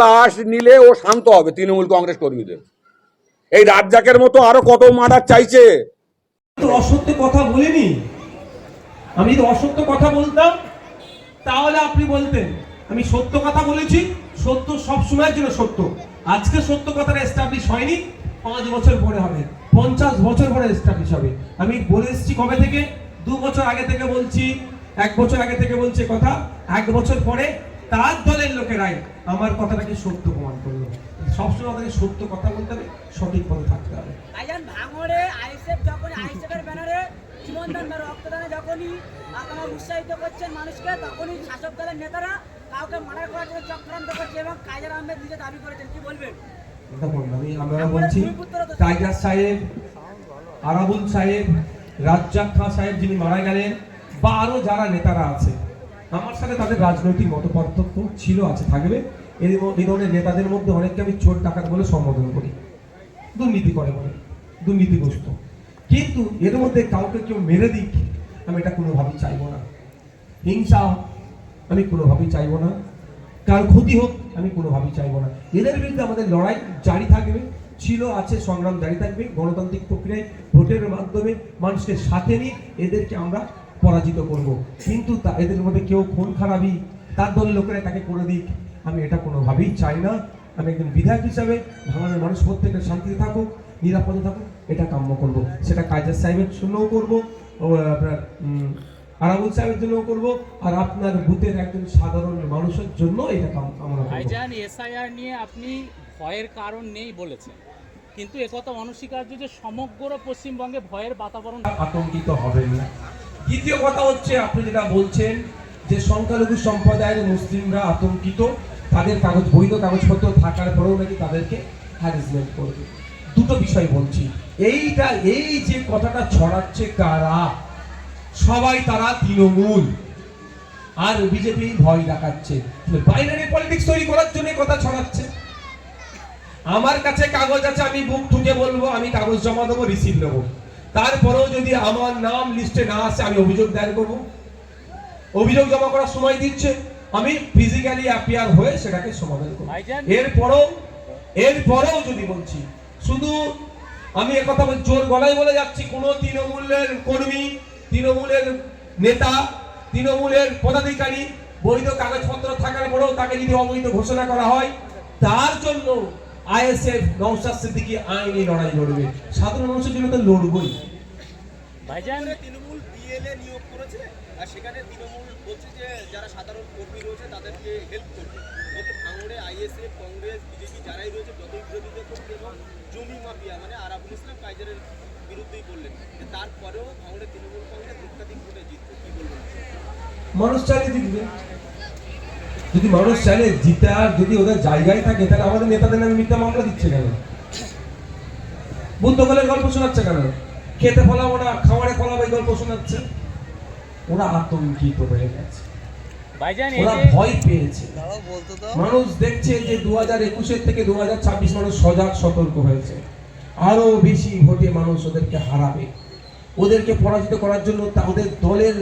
লাশ নিলে ও শান্ত হবে তৃণমূল কংগ্রেস কর্মীদের। এই রাজ্জাকের মতো আরও কত মার্ডার চাইছে? অসত্য কথা বলিনি। আমি যদি অসত্য কথা বলতাম, তাহলে আপনি বলতেন। আমি সত্য কথা বলেছি, সত্য সব সময়ের জন্য সত্য। আজকে সত্য কথাটা এস্টাবলিশ হয়নি, পাঁচ বছর পরে হবে, পঞ্চাশ বছর পরে এস্টাবলিশ হবে। আমি বলে এসেছি কবে থেকে? দু বছর আগে থেকে বলছি, এক বছর আগে থেকে বলছি কথা, এক বছর পরে তার দলের লোকেরাই আমার কথাটাকে সত্য প্রমাণ করল। সবসময় আমাদেরকে সত্য কথা বলতে হবে সঠিক পথে থাকতে হবে। ভাইজান ভাঙড়ে আইসেফ যখন আইসেফের ব্যানারে জীবনদান বা রক্তদানে যখনই আপনারা উৎসাহিত করছেন মানুষকে তখনই শাসক দলের নেতারা কাউকে মার্ডার করার জন্য চক্রান্ত করছে এবং কাজের আহমেদ নিজে দাবি করেছেন। কি বলবেন? আমি আমরা বলছি টাইগার সাহেব আরাবুল সাহেব রাজ্জাক খান সাহেব যিনি মারা গেলেন বা আরও যারা নেতারা আছে আমার সাথে তাদের রাজনৈতিক মত পার্থক্য ছিল, আছে, থাকবে। এই এই ধরনের নেতাদের মধ্যে অনেককে আমি চোর, ডাকাত বলে সম্বোধন করি। দুর্নীতি করে বলে দুর্নীতিগ্রস্ত কিন্তু এর মধ্যে কাউকে কেউ মেরে দিক, আমি এটা কোনোভাবেই চাইব না। হিংসা আমি কোনোভাবেই চাইব না। কার ক্ষতি হোক, আমি কোনোভাবেই চাইব না। এদের বিরুদ্ধে আমাদের লড়াই জারি থাকবে, ছিল, আছে, সংগ্রাম জারি থাকবে। গণতান্ত্রিক প্রক্রিয়ায় ভোটের মাধ্যমে মানুষকে সাথে নিয়ে এদেরকে আমরা পরাজিত করব। কিন্তু তা এদের মধ্যে কেউ খুন খারাপই তার দলের লোকেরা তাকে করে দিক। আমি এটা কোনোভাবেই চাই না। আমি একজন বিধায়ক হিসাবে ভাঙনের মানুষ প্রত্যেকটা শান্তিতে থাকুক নিরাপদে থাকুক এটা কাম্য করব। সেটা কাজার সাহেবের জন্যও করব আপনার উম, আরাবুল সাহেবের জন্যও করব আর আপনার বুথের একজন সাধারণ মানুষের জন্য এটা কাম- কামনা করব। ভাইজান এসআইআর নিয়ে আপনি ভয়ের কারণ নেই বলেছেন। কিন্তু একথা অনস্বীকার্য যে সমগ্র পশ্চিমবঙ্গে ভয়ের বাতাবরণ আতঙ্কিত হবেন না। দ্বিতীয় কথা হচ্ছে, আপনি যেটা বলছেন যে সংখ্যালঘু সম্প্রদায়ের মুসলিমরা আতঙ্কিত, তাদের কাগজ বৈধ কাগজপত্র থাকার পরেও নাকি তাদেরকে হ্যারাসমেন্ট করবে। দুটো বিষয় বলছি। এইটা, এই যে কথাটা ছড়াচ্ছে কারা? সবাই তারা তৃণমূল। আর বিজেপি ভয় দেখাচ্ছে। বাইনারি পলিটিক্স তৈরি করার জন্য কথা ছড়াচ্ছে। আমার কাছে কাগজ আছে, আমি বুক ঠুকে বলব, আমি কাগজ জমা দেবো রিসিভ নেব। তারপরেও যদি আমার নাম লিস্টে না আসে আমি অভিযোগ দায়ের করব। অভিযোগ জমা করার সময় দিচ্ছে। আমি ফিজিক্যালি অ্যাপিয়ার হয়ে সেটাকে সমাধান করব। এরপরেও এরপরেও যদি বলছি শুধু আমি একথা জোর গলায় বলে যাচ্ছি কোন তৃণমূলের কর্মী তৃণমূলের নেতা তৃণমূলের পদাধিকারী বৈধ কাগজপত্র থাকার পরেও তাকে যদি অবৈধ ঘোষণা করা হয় তার জন্য আইএসএফ নৌসাদ সিদ্দিকী আইনি লড়াই লড়বে। সাধারণ মানুষের জন্য তো লড়বই। ভাইজান। তৃণমূল বিএলএ নিয়োগ করেছে আর সেখানে তৃণমূল বলছে যে যারা সাধারণ কর্মী রয়েছে তাদেরকে হেল্প করবে। বলতে ভাঙড়ে আইএসএফ কংগ্রেস বিজেপি যারাই রয়েছে যত বিরোধিতা এবং জমি মাফিয়া মানে আরাবুল ইসলাম কাইজারের বিরুদ্ধেই বললেন। তারপরেও ভাঙড়ে তৃণমূল কংগ্রেস অত্যাধিক ভোটে জিতবে কি বলবেন? মানুষ চাইলে জিতবে যদি মানুষ চাইলে জিতার যদি ওদের জায়গায় থাকে তাহলে আমাদের নেতাদের নামে মিথ্যা মামলা দিচ্ছে কেন? বুদ্ধকলের গল্প শোনাচ্ছে কেন? খেতে ফলাবো না খাওয়ারে ফলাবো এই গল্প শোনাচ্ছে। ওরা আতঙ্কিত হয়ে গেছে। ওরা ভয় পেয়েছে। মানুষ দেখছে যে দু হাজার একুশের থেকে দু হাজার ছাব্বিশ মানুষ সজাগ সতর্ক হয়েছে। আরও বেশি ভোটে মানুষ ওদেরকে হারাবে। ওদেরকে পরাজিত করার জন্য তা ওদের দলের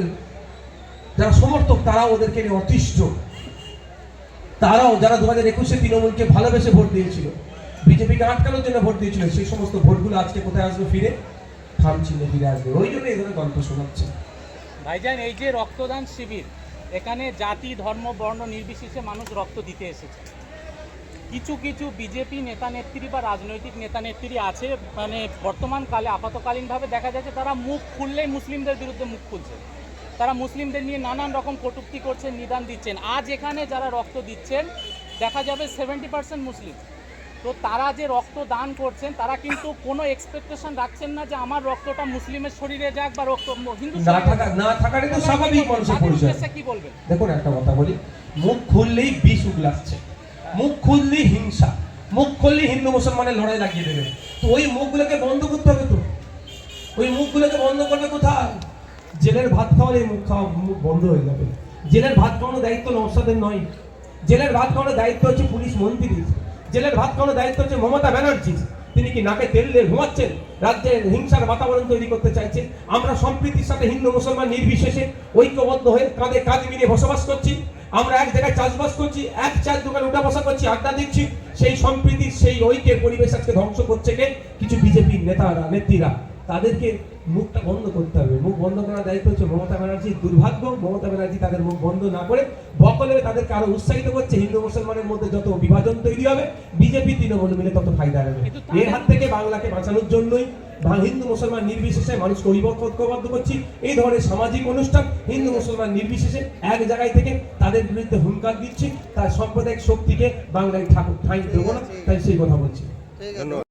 যারা সমর্থক তারা ওদেরকে নিয়ে অতিষ্ঠ। তারাও যারা দু হাজার একুশে তৃণমূলকে ভালোবেসে ভোট দিয়েছিল, বিজেপিকে আটকানোর জন্য ভোট দিয়েছিল, সেই সমস্ত ভোটগুলো আজকে কোথায় আসবে ফিরে? থাম চিহ্নে ফিরে আসবে। ওই জন্য ধরনের গল্প শোনাচ্ছে। ভাইজান, এই যে রক্তদান শিবির, এখানে জাতি, ধর্ম, বর্ণ নির্বিশেষে মানুষ রক্ত দিতে এসেছে। কিছু কিছু বিজেপি নেতা নেত্রী বা রাজনৈতিক নেতা নেত্রী আছে মানে বর্তমান কালে আপাতকালীনভাবে দেখা যাচ্ছে তারা মুখ খুললেই মুসলিমদের বিরুদ্ধে মুখ খুলছে। তারা মুসলিমদের নিয়ে নানান রকম কটূক্তি করছেন নিদান দিচ্ছেন। আজ এখানে যারা রক্ত দিচ্ছেন দেখা যাবে সেভেন্টি পার্সেন্ট মুসলিম। তো তারা যে রক্ত দান করছেন তারা কিন্তু কোনো এক্সপেকটেশন রাখছেন না যে আমার রক্তটা মুসলিমের শরীরে যাক বা রক্ত হিন্দু না থাকা তো স্বাভাবিক মানুষের পরিচয়। কি বলবেন? দেখুন একটা কথা বলি। মুখ খুললেই বিষ উগলাচ্ছে। মুখ খুললেই হিংসা। মুখ খুললেই হিন্দু মুসলমানের লড়াই লাগিয়ে দেবে। তো ওই মুখগুলোকে বন্ধ করতে হবে তো। ওই মুখগুলোকে বন্ধ করবে কোথায়? জেলের ভাত খাওয়ালে মুখ খাওয়া মুখ বন্ধ হয়ে যাবে। জেলের ভাত খাওয়ানোর দায়িত্ব নৌসাদের নয়। জেলের ভাত খাওয়ানোর দায়িত্ব হচ্ছে পুলিশ মন্ত্রীর। জেলের ভাত খাওয়ানোর দায়িত্ব হচ্ছে মমতা ব্যানার্জির। তিনি কি নাকে তেল দিয়ে ঘুমাচ্ছেন? রাজ্যে হিংসার বাতাবরণ তৈরি করতে চাইছে। আমরা সম্প্রীতির সাথে হিন্দু মুসলমান নির্বিশেষে ঐক্যবদ্ধ হয়ে কাঁধে কাঁধ মিলিয়ে বসবাস করছি। আমরা এক জায়গায় চাষবাস করছি, এক চার দোকানে উঠা বসা করছি, আড্ডা দিচ্ছি। সেই সম্প্রীতির সেই ঐক্যের পরিবেশ আজকে ধ্বংস করছে কে? কিছু বিজেপির নেতারা, নেত্রীরা। তাদেরকে মুখটা বন্ধ করতে হবে। মুখ বন্ধ করার দায়িত্ব হচ্ছে মমতা ব্যানার্জির দুর্ভাগ্য। মমতা ব্যানার্জি তাদের মুখ বন্ধ না করে বকলে তাদেরকে আরও উৎসাহিত করছে হিন্দু মুসলমানের মধ্যে যত বিভাজন তৈরি হবে বিজেপি তৃণমূল মিলে তত ফায়দা হবে এর হাত থেকে বাংলাকে বাঁচানোর জন্যই বা- হিন্দু মুসলমান নির্বিশেষে মানুষ মানুষকে ঐক্যবদ্ধ করছি। এই ধরনের সামাজিক অনুষ্ঠান হিন্দু মুসলমান নির্বিশেষে এক জায়গায় থেকে তাদের বিরুদ্ধে হুঙ্কার দিচ্ছি। তার সাম্প্রদায়িক শক্তিকে বাংলায় ঠাকুর ঠাঁই দেবো না। তাই সেই কথা বলছি।